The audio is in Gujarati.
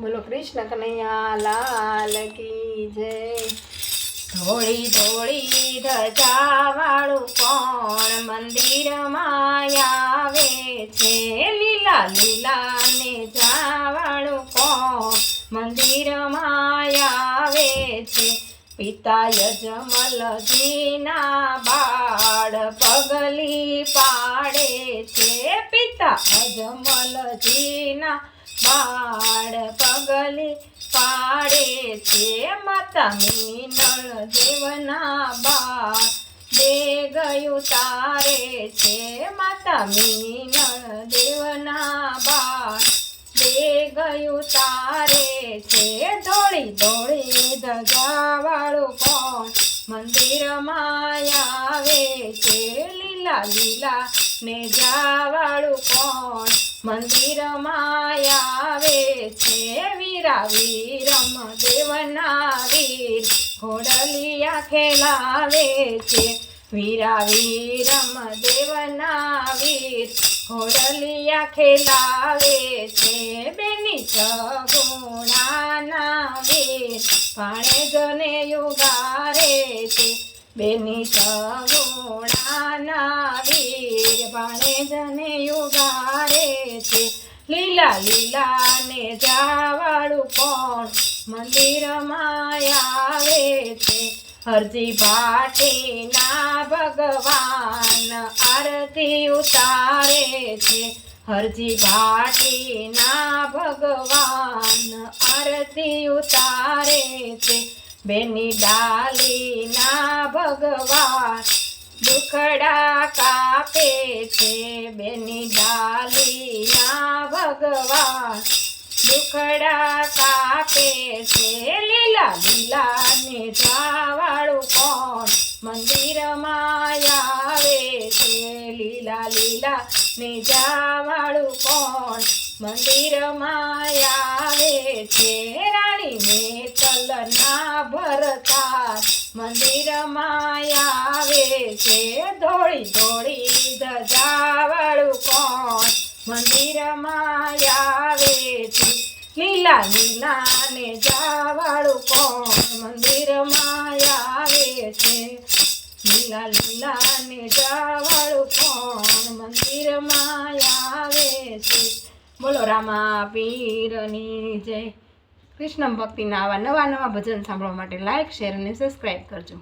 બોલો કૃષ્ણ કનૈયા, લાલ કી જય. ધોળી ધોળી ધજા વાળું કોણ મંદિરમાં આવે છે? લીલા લીલા ને જાવાળું કોણ મંદિરમાં આવે છે? પિતા યજમલજીના બાળ પગલી પાડે છે. પિતા અજમલજીના બાળ પગલે પાડે છે માતા મીનળ દેવના બા. દે ગયું તારે છે માતા મીનળ દેવના બા. દે ગયું તારે છે ધોળી ધોળી ધજાવાળું કોણ? મંદિરમાં આવે છે લીલા લીલા ને જાવાળું કોણ? મંદિરમાં આવે છે વીરા વીરમ દેવના વીર ઘોડલિયા ખેલાવે છે વીરા વીરમ દેવના વીર ઘોડલિયા ખેલાવે છે બેની સગુણાના વીર પાણે જને યુગારે છે બેની સગુણાના વીર પાણે જને યુગારે છે. લીલા લીલા ને જાવાળું કોણ? મંદિરમાં આવે છે. હરજી ભાટીના ભગવાન આરતી ઉતારે છે. હરજી ભાટીના ભગવાન આરતી ઉતારે છે. બેની ડાલીના ભગવાન દુખડા કાપે છે. બેની ડાલીના ભગવાન દુખડા કાપે છે, લીલા લીલા ને જાવાળું કોણ મંદિરમાં આવે છે, લીલા લીલા ને જાવાળું કોણ મંદિરમાં આવે છે રાણી મેતલના ભરતા. મંદિરમાં આવે છે, ધોળી ધોળી ધજાવાળું કોણ? મંદિરમાં લીલા લીલા ને જાવાળું કોણ મંદિરમાં આવે છે? લીલા લીલા ને જાવાળું કોણ મંદિરમાં આવે છે? બોલો રામા પીરની જય. કૃષ્ણ ભક્તિના આવા નવા નવા ભજન સાંભળવા માટે લાઈક શેર અને સબસ્ક્રાઈબ કરજો.